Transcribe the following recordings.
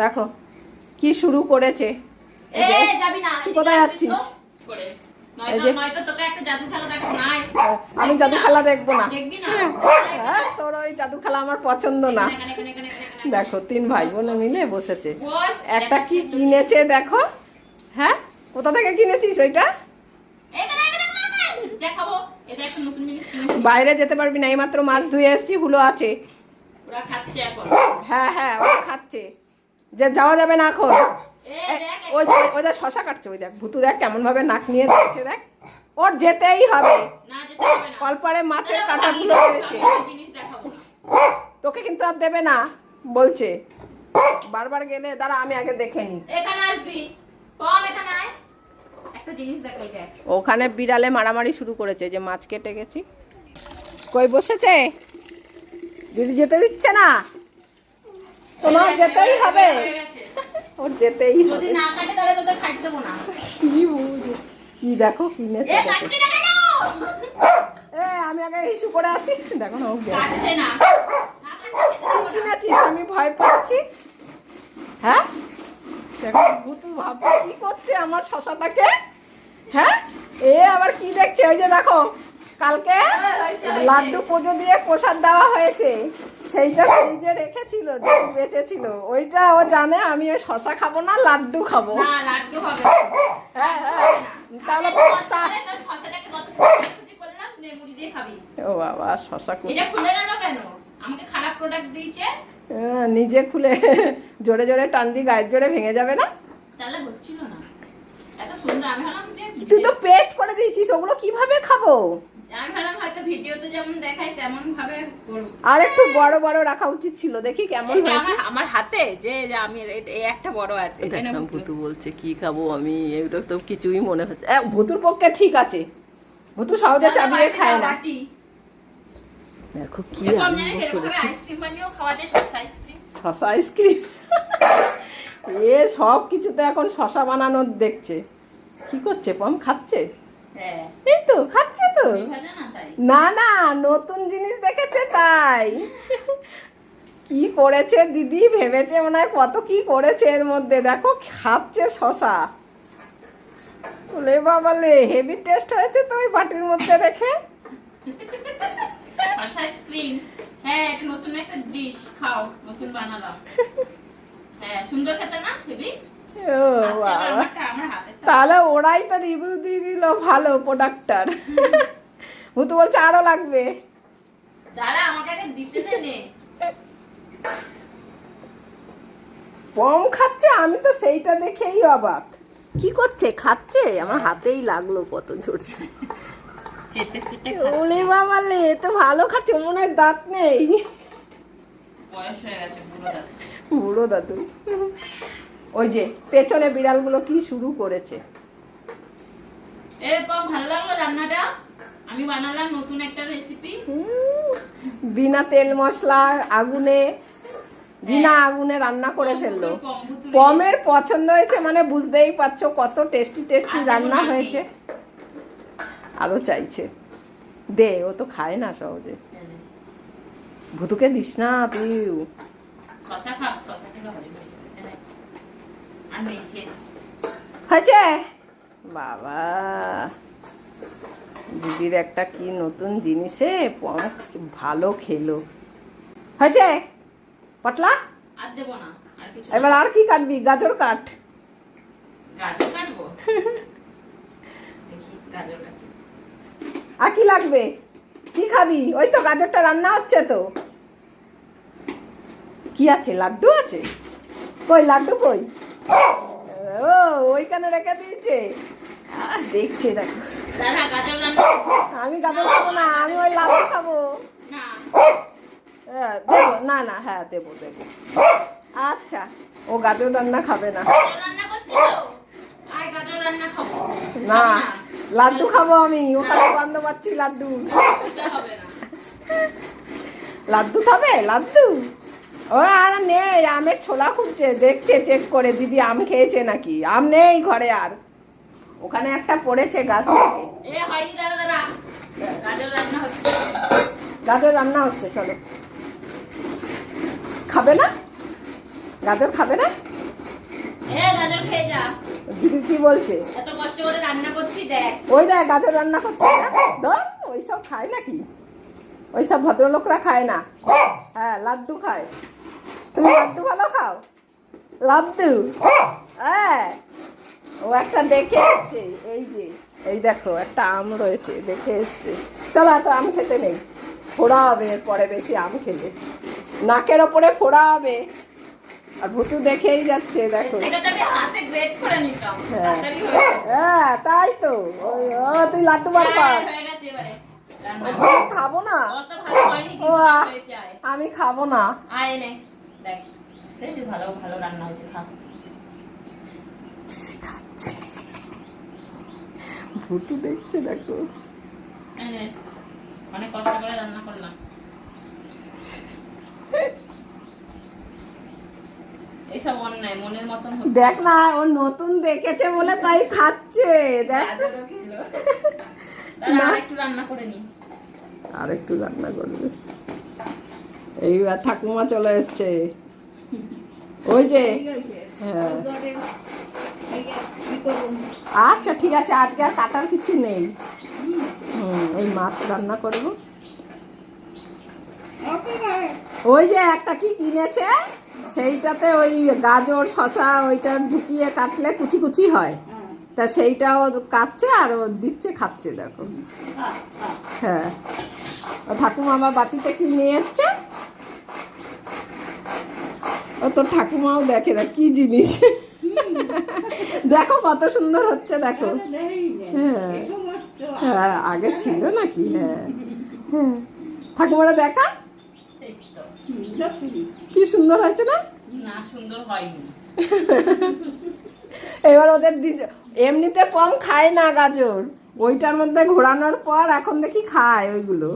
দেখো কি শুরু করেছে? তুই কোথায় যাচ্ছিস? আমি জাদু খেলা দেখব না। দেখবি হ্যাঁ, তোর ওই জাদু খেলা আমার পছন্দ না। দেখো তিন ভাই বোনে মিলে বসেছে। একটা কি কিনেছে দেখো। হ্যাঁ কোথা থেকে কিনেছিস ওইটা? বাইরে যেতে পারবি না এইমাত্র মাছ ধুয়ে এসেছি হুলো আছে। ওরা হ্যাঁ হ্যাঁ ও খাচ্ছে। যে যাওয়া যাবে না এখন। ওই যে- ওই যে শশা কাটছে ওই দেখ ভুতু দেখ কেমন ভাবে নাক নিয়ে যাচ্ছে দেখ। ওর যেতেই হবে। না যেতে হবে না। কলপারে মাছের একটা জিনিস দেখাবো। তোকে কিন্তু আর দেবে না বলছে। বারবার গেলে দাঁড়া আমি আগে দেখে নি এখানে আসবি। কম এখানে আয়। একটা জিনিস দেখাই দেখ। ওখানে বিড়ালে মারামারি শুরু করেছে যে মাছ কেটে গেছি। কই বসেছে? দিদি যেতে দিচ্ছে না। তোমার যেতেই হবে। ওর যেতেই হবে। না কাটে তাহলে তোদের খাইতে দেবো না। কি বুঝি কি দেখো কিনেছে এ কাটছে না কেন? এ আমি আগে ইস্যু করে আসি। দেখো না ও কাটছে না। কিনেছিস আমি ভয় পাচ্ছি। হ্যাঁ? দেখো ভুতু ভাবছে কি করছে আমার শশাটাকে? হ্যাঁ? এ আবার কি দেখছে? ওই যে দেখো কালকে লাড্ডু পুজো দিয়ে প্রসাদ দেওয়া হয়েছে। সেইটা ফ্রিজে রেখেছিল যে বেঁচেছিল। ওইটা ও জানে আমি ওই শশা খাব না লাড্ডু খাব। হ্যাঁ হ্যাঁ। তাহলে দিয়ে। ও বাবা শশা খুলে গেল কেন? আমাকে খারাপ প্রোডাক্ট দিয়েছে। হ্যাঁ, নিজে খুলে জোরে জোরে টান দি গায়ের জোরে ভেঙে যাবে না? তাহলে হচ্ছিল না। তুই তো পেস্ট করে দিয়েছিস ওগুলো কীভাবে খাব? আমি ভাবলাম হয়তো ভিডিওতে যেমন দেখাই তেমন ভাবে করব। আর একটু বড় বড় রাখা উচিত ছিল দেখি কেমন হয়েছে। আমার হাতে যে আমি এ- এই একটা বড় আছে ভুতু। বলছে কি খাব আমি? এগুলো তো কিছুই মনে হচ্ছে এ, ভুতুর পক্ষে ঠিক আছে। ভুতু সহজে চাবিয়ে খায় না। দেখো কি আইসক্রিম বানিয়েও খাওয়া যায় শসা আইসক্রিম এ সব কিছুতে এখন শশা বানানোর দেখছে। কি করছে পম খাচ্ছে? এই তো খাচ্ছে তো? না না নতুন জিনিস দেখেছে তাই। কি করেছে দিদি? ভেবেছে মনে হয় কত কি করেছে এর মধ্যে। দেখো খাচ্ছে শশা। বলে বাবালে হেভি টেস্ট হয়েছে তো ওই বাটির মধ্যে রেখে? হ্যাঁ এটা নতুন একটা ডিশ খাও নতুন বানালাম। হ্যাঁ সুন্দর খেতে না হাতে তাহলে ওরাই তো রিভিউ দিয়ে দিল ভালো প্রোডাক্টটার ভুতু বলছে আরও লাগবে। দাঁড়া আমাকে আগে দিতে দে নে। পম খাচ্ছে আমি তো সেইটা দেখেই অবাক। কি করছে? খাচ্ছে? আমার হাতেই লাগল কত জোরছে চেটে চেটে ওলে বাবালে এ তো ভালো খাচ্ছে মনে হয় দাঁত নেই। বয়স হয়ে গেছে বুড়ো দাদা বুড়ো দাদু ওই যে পেছনে বিড়ালগুলো কি শুরু করেছে? এ ভালো লাগল রান্নাটা? আমি বানালাম নতুন একটা রেসিপি বিনা তেল মশলা আগুনে বিনা আগুনে রান্না করে ফেলল। পমের পছন্দ হয়েছে মানে বুঝতেই পারছ কত টেস্টি টেস্টি রান্না হয়েছে। আরও চাইছে। দে ও তো খায় না সহজে। ভুতুকে দিস না পিউ। শশা শশা খেলে শেষ হয়েছে? বাবা দিদির একটা কি নতুন জিনিসে ভালো খেলো। হয়েছে? পটলা? আর দেবো না এবার আর কি কাটবি? গাজর কাট। গাজর কাটবো? দেখি গাজর কাটি। আর কি লাগবে? কি খাবি? ওই তো গাজরটা রান্না হচ্ছে তো। কি আছে? লাড্ডু আছে? কই লাড্ডু কই? ও ওইখানে রেখে দিয়েছে। দেখছে দেখো। আমি গাজর খাব না আমি ওই লাড্ডু খাব। না। হ্যাঁ, দেবো। না না হ্যাঁ দেবো দেবো। আচ্ছা ও গাজর রান্না খাবে না। না লাড্ডু খাব আমি ওখানে গন্ধ পাচ্ছি লাড্ডু। লাড্ডু খাবে? লাড্ডু? ও আর নেই আমের ছোলা খুঁজছে দেখছে চেক করে দিদি আম খেয়েছে নাকি? আম নেই ঘরে আর। ওখানে একটা পড়েছে গাছ গাজর রান্না হচ্ছে। চলো। খাবে না? গাজর খাবে না? দিদি কি বলছে? এত কষ্ট করে রান্না করছি দেখ। ওই দেখ গাজর রান্না করছে না? ধর ওইসব খায় নাকি? ওইসব ভদ্রলোকরা খায় না। হ্যাঁ। লাড্ডু খায়। তুমি লাড্ডু ভালো খাও? লাড্ডু? হ্যাঁ। ও একটা দেখে এসছে। এই যে এই দেখো একটা আম রয়েছে দেখে এসছে। চলো এত আম খেতে নেই। ফোড়া হবে এরপরে বেশি আম খেলে। নাকের ওপরে ফোড়া হবে আর ভুতু দেখেই যাচ্ছে দেখো। এটা তো আমি হাতে গ্রেট করে নিতাম। হ্যাঁ। হয়ে। হ্যাঁ তাই তো। ওই ও তুই লাড্ডু বার কর। খাব না। আমি খাব না। আয় নে দেখ। ভালো ভালো রান্না হয়েছে খা। খাচ্ছে। ভুতু দেখছে দেখো। অনেক কষ্ট করে রান্না করলাম। দেখ না ও নতুন দেখেছে বলে তাই খাচ্ছে দেখ। আরেকটু রান্না করে নি। আর একটু রান্না করবে। এইবার ঠাকুমা চলে এসছে। ওই যে। হ্যাঁ। আচ্ছা ঠিক আছে আজকে আর কাটার কিছু নেই। হুম ওই মাছ রান্না করব। ওই যে একটা কি কিনেছে সেইটাতে ওই গাজর শশা ওইটা ঢুকিয়ে কাটলে কুচি কুচি হয়। তা সেইটাও কাটছে আর ও দিচ্ছে খাচ্ছে দেখো। হ্যাঁ ও ঠাকুমা বাটিতে কি নিয়ে এসছে? ও তো ঠাকুমাও দেখে না কি জিনিস? দেখো কত সুন্দর হচ্ছে দেখো। হ্যাঁ হ্যাঁ আগে ছিল নাকি? হ্যাঁ হ্যাঁ। ঠাকুমারা দেখা? কি সুন্দর হয়েছে না? না সুন্দর হয়নি। এবার ওদের এমনিতে পম খায় না গাজর। ওইটার মধ্যে ঘোরানোর পর এখন দেখি খায় ওইগুলো।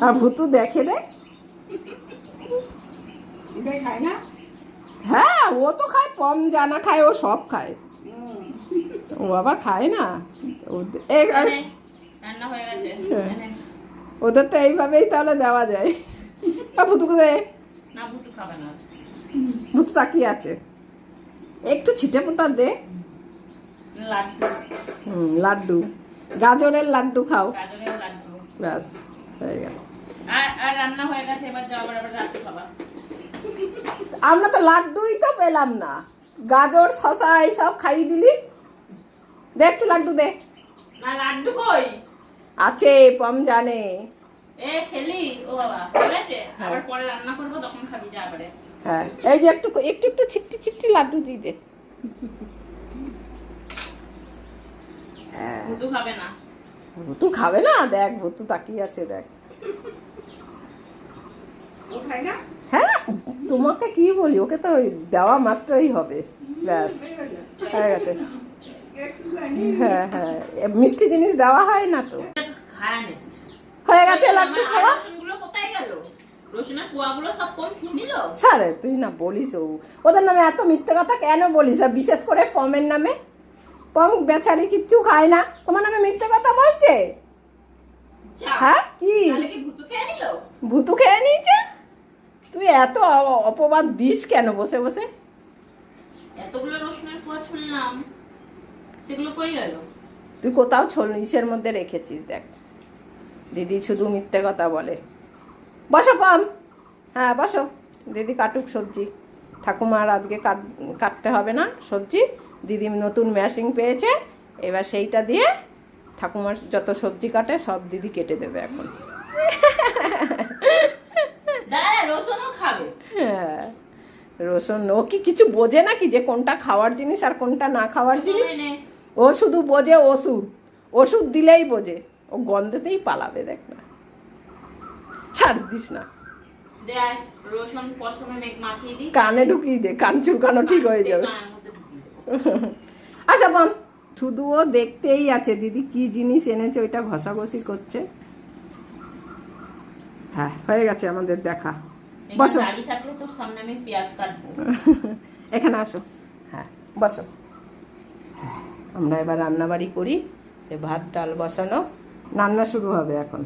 আর ভুতু দেখে দে। হ্যাঁ ও তো খায় পম জানা খায় ও সব খায়। ও আবার খায় না? ওদের- নে, রান্না হয়ে গেছে। হ্যাঁ। নে। ওদের তো এইভাবেই তাহলে দেওয়া যায়। আর ভুতুকে দে। না ভুতু না। তাকিয়ে আছে। একটু ছিটে ফোটা দে। লাড্ডু। হুম লাড্ডু। গাজরের লাড্ডু খাও। ব্যাস। হয়ে গেছে। আর আর রান্না হয়ে গেছে এবার যাও আবার আবার রাত্রে খাবার আমরা তো লাড্ডুই তো পেলাম না। গাজর শশা এইসব খাইয়ে দিলি। দে একটু লাড্ডু দে। না লাড্ডু কই? আছে পম জানে। এ খেলি? ও বাবা হয়েছে? আবার পরে রান্না করব তখন খাবি যা এবারে হ্যাঁ এই যে একটু একটু একটু ছিটটি ছিটটি লাড্ডু দিয়ে দে। হ্যাঁ খাবে না। ভুতু খাবে না? দেখ ভুতু তাকিয়ে আছে দেখ। হ্যাঁ তোমাকে কি বলি? ওকে তো ওই দেওয়া মাত্রই হবে। ব্যাস হয়ে গেছে। হ্যাঁ হ্যাঁ মিষ্টি জিনিস দেওয়া হয় না তো? হয়ে গেছে লাড্ডু খাওয়া? রসুনগুলো কোথায় গেল? রসুনের কুয়াগুলো সব কোন খেয়ে নিল? সারে তুই না বলিস ও। ওদের নামে এত মিথ্যে কথা কেন বলিস? আর বিশেষ করে পমের নামে? পম বেচারি কিচ্ছু খায় না। তোমার নামে মিথ্যে কথা বলছে? হ্যাঁ কি? ভুতু খেয়ে নিয়েছে? তুই এত অপবাদ দিস কেন বসে বসে? এতগুলো রসুনের কুয়া ছুললাম। সেগুলো কই গেল? তুই কোথাও ছোল ইসের মধ্যে রেখেছিস দেখ। দিদি শুধু মিথ্যে কথা বলে। বসো পাম হ্যাঁ বসো। দিদি কাটুক সবজি। ঠাকুমার আজকে কাট কাটতে হবে না সবজি। দিদি নতুন ম্যাশিং পেয়েছে এবার সেইটা দিয়ে ঠাকুমার যত সবজি কাটে সব দিদি কেটে দেবে এখন। হ্যাঁ রসুন ও কি কিছু বোঝে নাকি যে কোনটা খাওয়ার জিনিস আর কোনটা না খাওয়ার জিনিস? ও শুধু বোঝে ওষুধ। ওষুধ দিলেই বোঝে। ও গন্ধেতেই পালাবে দেখ না। ছাড় দিস না। কানে ঢুকিয়ে দে কান চুলকানো ঠিক হয়ে যাবে। আচ্ছা বাম। শুধু ও দেখতেই আছে দিদি কি জিনিস এনেছে ওইটা ঘষাঘষি করছে। হ্যাঁ হয়ে গেছে আমাদের দেখা। বসো। দাঁড়িয়ে থাকলে তোর সামনে আমি পেঁয়াজ কাটবো। এখানে আসো। হ্যাঁ বসো। আমরা এবার রান্নাবাড়ি করি এ ভাত ডাল বসানো। রান্না শুরু হবে এখন।